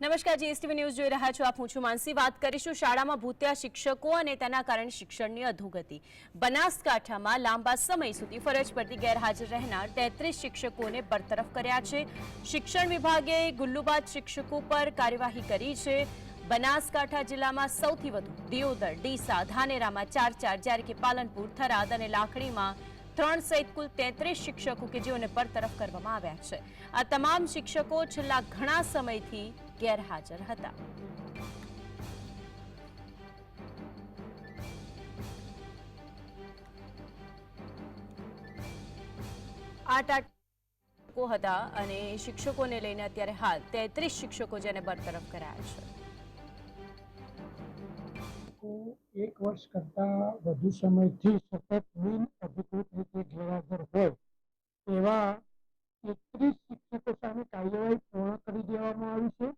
નમસ્કાર, GSTV news જોઈ રહ્યા છો આપ. હું છું માનસી. વાત કરીશું શાળામાં ભૂત્યા શિક્ષકો અને તેના કારણે શિક્ષણની અધોગતિ. બનાસકાંઠામાં લાંબા સમય સુધી ફરજ પરથી ગેરહાજર રહેનાર તેત્રીસ શિક્ષકોને બરતરફ કર્યા છે. શિક્ષણ વિભાગે ગુલ્લુબાદ શિક્ષકો પર કાર્યવાહી કરી છે. બનાસકાંઠા જિલ્લામાં સૌથી વધુ દિયોદર, ડીસા, ધાનેરામાં ચાર ચાર, જ્યારે કે પાલનપુર, થરાદ અને લાખડીમાં ત્રણ સહિત કુલ તેત્રીસ શિક્ષકો કે જેઓને બરતરફ કરવામાં આવ્યા છે. આ તમામ શિક્ષકો છેલ્લા ઘણા સમયથી ગેરહાજર હતા. હતા અને શિક્ષકોને લઈને અત્યારે હાલ તેત્રીસ શિક્ષકો જેને બરતરફ કરાયા છે. એક વર્ષ કરતા વધુ સમયથી સતત બિન અધિકૃત રીતે ગેરહાજર હોય એવા એકત્રીસ શિક્ષકો સામે કાર્યવાહી પૂર્ણ કરી દેવામાં આવી છે.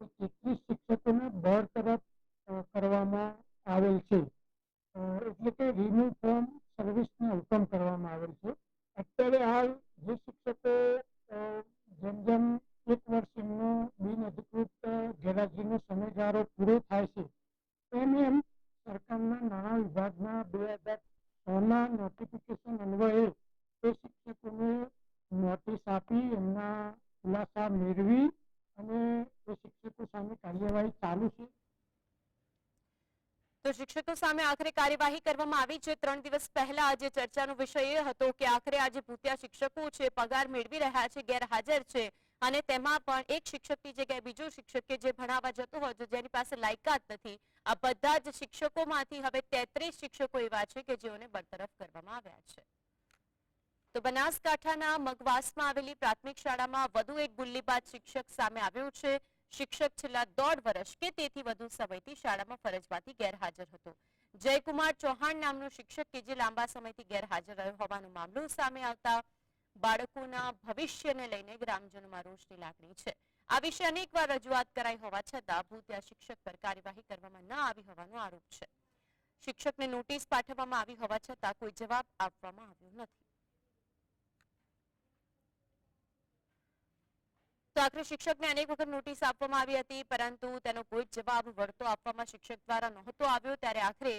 એકત્રીસ શિક્ષકોને બરતરફ તરફ કરવામાં આવેલ છે. એટલે કે રિન્યુ ફોર્મ સર્વિસનો હુકમ કરવામાં આવેલ છે. અત્યારે હાલ જે શિક્ષકો જેમ જેમ એક વર્ષ એમનો બિન અધિકૃત ગેરહાજરીનો સમયગાળો પૂરો થાય છે એમ એમ સરકારના નાણાં વિભાગના બે હજાર છના નોટિફિકેશન અન્વયે એ શિક્ષકોને નોટિસ આપી એમના ખુલાસા મેળવી શિક્ષકો કાર્યવાહી શિક્ષકો કરવામાં આવી છે. ત્રણ દિવસ પહેલા આજે ચર્ચાનો વિષય એ હતો કે આખરે આજે ભૂતિયા શિક્ષકો છે, પગાર મેળવી રહ્યા છે, ગેરહાજર છે અને તેમાં પણ એક શિક્ષકની જગ્યાએ બીજો શિક્ષક કે જે ભણાવવા જતો હોય છે, જેની પાસે લાયકાત નથી. આ બધા જ શિક્ષકોમાંથી હવે તેત્રીસ શિક્ષકો એવા છે કે જેઓને બરતરફ કરવામાં આવ્યા છે. તો બનાસકાંઠાના મગવાસમાં આવેલી પ્રાથમિક શાળામાં વધુ એક ગુલ્લીબાજ શિક્ષક સામે આવ્યું છે. શિક્ષક છેલ્લા દોઢ વર્ષ કે તેથી વધુ સમયથી શાળામાં ફરજમાંથી ગેરહાજર હતો. જયકુમાર ચૌહાણ નામનો શિક્ષક કે જે લાંબા સમયથી ગેરહાજર રહ્યો હોવાનો મામલો સામે આવતા બાળકોના ભવિષ્યને લઈને ગ્રામજનોમાં રોષની લાગણી છે. આ વિશે અનેકવાર રજૂઆત કરાઈ હોવા છતાં ભૂત્યા શિક્ષક પર કાર્યવાહી કરવામાં ન આવી હોવાનો આરોપ છે. શિક્ષકને નોટિસ પાઠવવામાં આવી હોવા છતાં કોઈ જવાબ આપવામાં આવ્યો નથી. તો આખરે શિક્ષકને અનેક વખત નોટિસ આપવામાં આવી હતી, પરંતુ તેનો કોઈ જવાબ વળતો આપવામાં શિક્ષક દ્વારા નહોતો આવ્યો. ત્યારે આખરે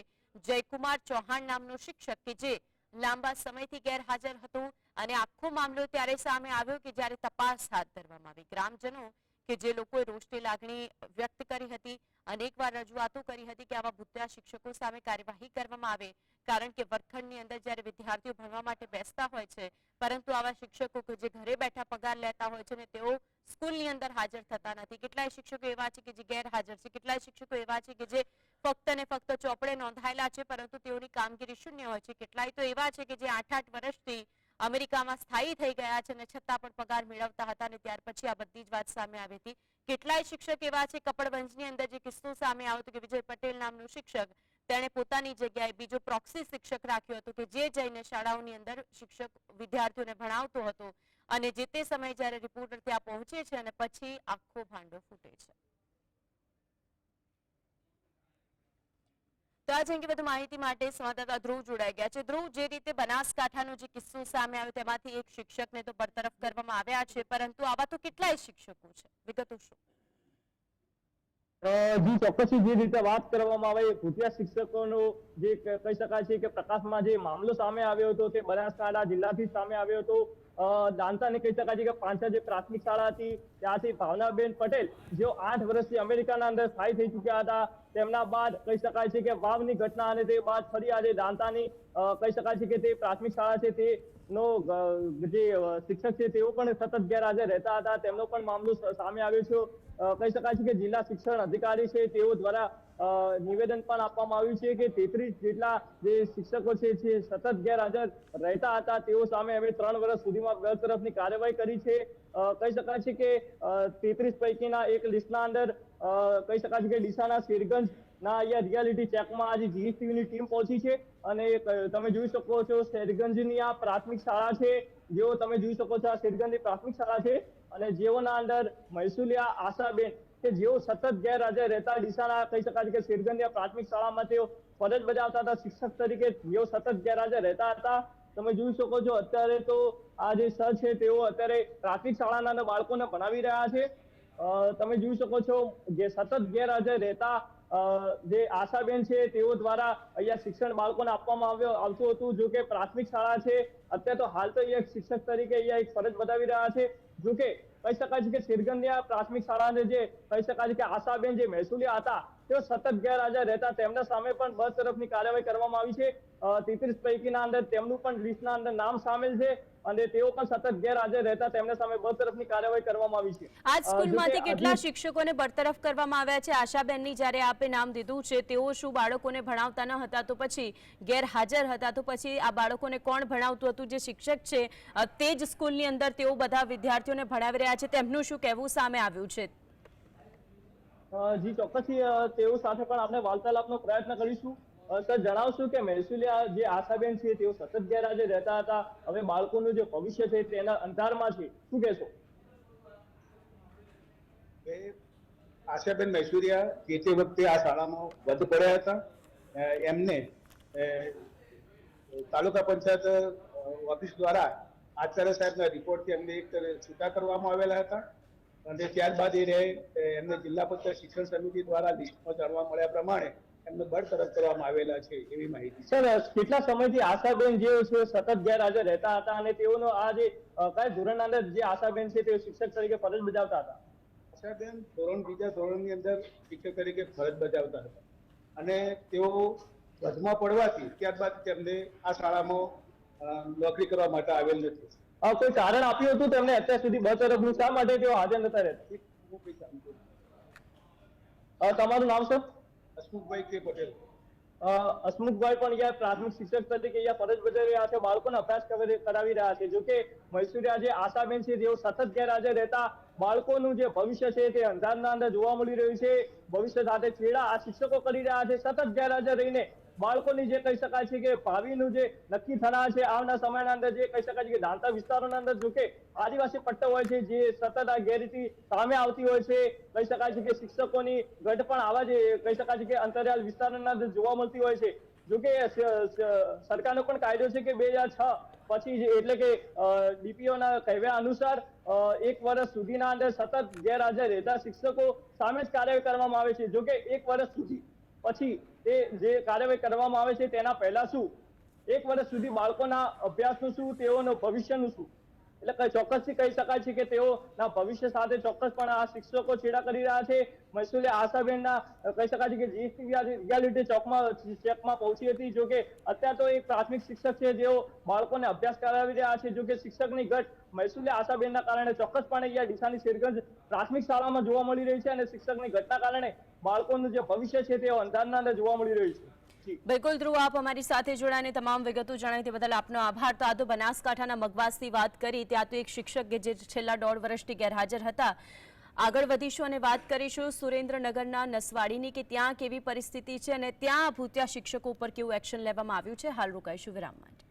જયકુમાર ચૌહાણ નામનો શિક્ષક કે જે લાંબા સમયથી ગેરહાજર હતો અને આખો મામલો ત્યારે સામે આવ્યો કે જ્યારે તપાસ હાથ ધરવામાં આવી. ગ્રામજનો કે જે લોકોએ રોષની લાગણી વ્યક્ત કરી હતી, અનેકવાર રજૂઆતો કરી હતી કે આવા ભૂત્યા શિક્ષકો સામે કાર્યવાહી કરવામાં આવે, કારણ કે વર્ગખંડની અંદર જ્યારે વિદ્યાર્થીઓ ભણવા માટે બેસતા હોય છે, પરંતુ આવા શિક્ષકો કે જે ઘરે બેઠા પગાર લેતા હોય છે ને તેઓ સ્કૂલની અંદર હાજર થતા નથી. કેટલાય શિક્ષકો એવા છે કે જે ગેરહાજર છે, કેટલાય શિક્ષકો એવા છે કે જે ફક્ત ને ફક્ત ચોપડે નોંધાયેલા છે, પરંતુ તેઓની કામગીરી શૂન્ય હોય છે. કેટલાય તો એવા છે કે જે આઠ આઠ વર્ષથી અમેરિકામાં સ્થાયી થઈ ગયા છે અને છતાં પણ પગાર મેળવતા હતા અને ત્યાર પછી આ બધી જ વાત સામે આવી હતી. કેટલાય શિક્ષક એવા છે, કપડવંજની અંદર જે કિસ્સો સામે આવ્યો હતો કે વિજય પટેલ નામનો શિક્ષક, તેણે પોતાની જગ્યાએ બીજો પ્રોક્સી શિક્ષક રાખ્યો હતો કે જે જઈને શાળાઓની અંદર શિક્ષક વિદ્યાર્થીઓને ભણાવતો હતો અને જે તે સમયે જ્યારે રિપોર્ટર ત્યાં પહોંચે છે અને પછી આખો ભાંડો ફૂટે છે. ધ્રુવ જોડાઈ ગયા છે. ધ્રુવ, જે રીતે બનાસકાંઠાનો આવ્યો છે, પરંતુ આવા તો કેટલાય શિક્ષકો છે. વિગતો શું? જી ચોક્કસ જે રીતે વાત કરવામાં આવે ભૂતિયા શિક્ષકોનો જે કહી શકાય છે કે પ્રકાશમાં જે મામલો સામે આવ્યો હતો, તે બનાસકાંઠા જિલ્લાથી સામે આવ્યો હતો. અ, દાંતાને કહી શકાય છે કે પાંચા જે પ્રાથમિક શાળા હતી ત્યાંથી ભાવનાબેન પટેલ જેઓ આઠ વર્ષથી અમેરિકાના અંદર સ્થાયી થઈ ચૂક્યા હતા તેમના બાદ કહી શકાય છે કે વાવની ઘટના અને તે બાદ ફરી આજે દાંતાની કહી શકાય છે કે તે પ્રાથમિક શાળા છે તે નો જે શિક્ષક છે તેઓ પણ સતત ગેરહાજર રહેતા હતા. તેમનો પણ મામલો સામે આવ્યો છે. કહી શકાય છે કે જિલ્લા શિક્ષણ અધિકારી છે તેઓ દ્વારા નિવેદન પણ આપવામાં આવ્યું છે કે તેત્રીસ જેટલા જે શિક્ષકો છે જે સતત ગેરહાજર રહેતા હતા, તેઓ સામે અમે ત્રણ વર્ષ સુધીમાં બરતરફની કાર્યવાહી કરી છે. કહી શકાય છે કે તેત્રીસ પૈકીના એક લિસ્ટના અંદર કહી શકાય છે કે ડીસાના શેરગંજ ના અહીંયા રિયાલિટી ચેકમાં આજે જીએસટીવીની ટીમ પહોંચી છે. અને તમે જોઈ શકો છો શેરગંજની આ પ્રાથમિક શાળા છે. જેઓ તમે જોઈ શકો છો આ શેરગંજની પ્રાથમિક શાળા છે. અને જેઓના અંદર મહેસુલિયા આશાબેન, કે જેઓ સતત ગેરહાજર રહેતા ડીસાના, કહી શકાય કે શેરગંજની પ્રાથમિક શાળામાં તેઓ ફરજ બજાવતા હતા, શિક્ષક તરીકે જેઓ સતત ગેરહાજર રહેતા હતા. તમે જોઈ શકો છો અત્યારે તો આ જે સર છે તેઓ અત્યારે પ્રાથમિક શાળાના બાળકોને ભણાવી રહ્યા છે. તમે જોઈ શકો છો જે સતત ગેરહાજર રહેતા જે આશાબેન છે, તેઓ દ્વારા અહીંયા શિક્ષણ બાળકોને આપવામાં આવ્યો આવતું હતું, જો કે પ્રાથમિક શાળા છે. અત્યારે તો હાલ તો અહીંયા શિક્ષક તરીકે અહીંયા એક ફરજ બતાવી રહ્યા છે. જો કે કહી શકાય છે કે સિરગંદિયા પ્રાથમિક શાળાને જે કહી શકાય છે કે આશાબેન જે મહેસૂલિયા હતા, તેઓ સતત ગેરહાજર રહેતા. તેમના સામે પણ બસ તરફની કાર્યવાહી કરવામાં આવી છે. તેત્રીસ પૈકીના અંદર તેમનું પણ લિસ્ટના અંદર નામ સામેલ છે. અને તેઓ પણ સતત ગેરહાજર રહેતા તેમના સામે બરતરફની કાર્યવાહી કરવામાં આવી છે. આ જ અ, જો કે સ્કૂલમાંથી કેટલા શિક્ષકોને બરતરફ કરવામાં આવ્યા છે? આશાબેનની જ્યારે આપે નામ દીધું છે તેઓ શું બાળકોને ભણાવતા ન હતા? તો પછી ગેરહાજર હતા તો પછી આ બાળકોને કોણ ભણાવતું હતું? જે શિક્ષક છે તે જ સ્કૂલની અંદર તેઓ બધા વિદ્યાર્થીઓને ભણાવી રહ્યા છે. તેમનું શું કહેવું સામે આવ્યું છે? જી ચોક્કસથી તેઓ સાથે પણ આપણે વાર્તાલાપનો પ્રયત્ન કરીશું. સર જણાવશું કે મહેસુલી જે આશાબેન છે, તેઓ સતત ગેરહાજર રહેતા હતા. હવે બાળકોનું જે ભવિષ્ય છે, તેના અંધારમાં છે. શું કહેશો? આશાબેન મૈસુરિયા જે તે વખતે આ શાળામાં વધ પડ્યા હતા એમને તાલુકા પંચાયત ઓફિસ દ્વારા આચાર્ય સાહેબના રિપોર્ટથી એમને એક છૂટા કરવામાં આવેલા હતા. અને ત્યારબાદ એ એમને જિલ્લા પંચાયત શિક્ષણ સમિતિ દ્વારા લિસ્ટમાં જાણવા મળ્યા પ્રમાણે એમને બરતરફ કરવામાં આવેલા છે એવી માહિતી. સર કેટલા સમયથી આશાબેન જે છે સતત ગેરહાજર રહેતા હતા અને તેઓનો આ જે કયા ધોરણના અંદર જે આશાબેન છે તેઓ શિક્ષક તરીકે ફરજ બજાવતા હતા? આશાબેન ધોરણ બીજા ધોરણની અંદર શિક્ષક તરીકે ફરજ બજાવતા હતા. અને તેઓ વધમાં પડવાથી ત્યારબાદ તેમને આ શાળામાં નોકરી કરવા માટે આવેલ નથી. કોઈ કારણ આપ્યું હતું તેમને અત્યાર સુધી બરતરફનું? શા માટે તેઓ હાજર નતા રહેતા? તમારું નામ સર? હસમુખભાઈ કે પટેલ? હસમુખભાઈ પણ અહીંયા પ્રાથમિક શિક્ષક તરીકે અહીંયા ફરજ બજાવી રહ્યા છે, બાળકોને અભ્યાસ કરાવી રહ્યા છે. જો કે મૈસુરિયા જે આશાબેન છે તેઓ સતત ગેરહાજર રહેતા બાળકોનું જે ભવિષ્ય છે તે અંધારના અંદર જોવા મળી રહ્યું છે. ભવિષ્ય સાથે છેડા આ શિક્ષકો કરી રહ્યા છે, સતત ગેરહાજર રહીને બાળકોની જે કહી શકાય છે કે ભાવિનું જે નક્કી થનાર છે આવના સમયના અંદર જે કહી શકાય છે કે ધાંતા વિસ્તારોના અંદર જો કે આદિવાસી પટ્ટો હોય છે, જે સતત આ ગેરરીતિ સામે આવતી હોય છે, કહી શકાય છે કે શિક્ષકોની ઘટ પણ આવા જે, કહી શકાય છે કે અંતરિયાળ વિસ્તારોના અંદર જોવા મળતી હોય છે. જો કે સરકારનો પણ કાયદો છે કે બે હજાર છ પછી એટલે કે ડીપીઓના કહેવ્યા અનુસાર એક વર્ષ સુધીના અંદર સતત ગેરહાજર રહેતા શિક્ષકો સામે જ કાર્યવાહી કરવામાં આવે છે. જો કે એક વર્ષ સુધી પછી તે જે કાર્યવાહી કરવામાં આવે છે તેના પહેલા શું? એક વર્ષ સુધી બાળકોના અભ્યાસનું શું? તેઓનું ભવિષ્યનું શું? એટલે કઈ ચોક્કસથી કહી શકાય છે કે તેઓના ભવિષ્ય સાથે ચોક્કસપણે આ શિક્ષકો છેડા કરી રહ્યા છે. મહેસુલે આશાબેનના કહી શકાય છે કે જીએસટી રિયાલિટી ચોકમાં, ચેકમાં પહોંચી હતી જો કે અત્યારે તો એક પ્રાથમિક શિક્ષક છે જેઓ બાળકોને અભ્યાસ કરાવી રહ્યા છે. જો કે શિક્ષકની ઘટ મહેસૂલે આશાબેનના કારણે ચોક્કસપણે અહીંયા ડીસાની શેરગંજ પ્રાથમિક શાળામાં જોવા મળી રહી છે અને શિક્ષકની ઘટના કારણે બાળકોનું જે ભવિષ્ય છે તે અંધારના જોવા મળી રહ્યું છે. બિલકુલ, ધ્રુવ, આપ અમારી સાથે જોડાને તમામ વિગતો જણાવી તે બદલ આપનો આભાર. તો આ તો બનાસકાંઠાના મગવાસથી વાત કરી, ત્યાં તો એક શિક્ષક જે છેલ્લા દોઢ વર્ષથી ગેરહાજર હતા. આગળ વધીશું અને વાત કરીશું સુરેન્દ્રનગરના નસવાડીની કે ત્યાં કેવી પરિસ્થિતિ છે અને ત્યાં ભૂત્યા શિક્ષકો ઉપર કેવું એક્શન લેવામાં આવ્યું છે. હાલ રોકાઈશું વિરામ માટે.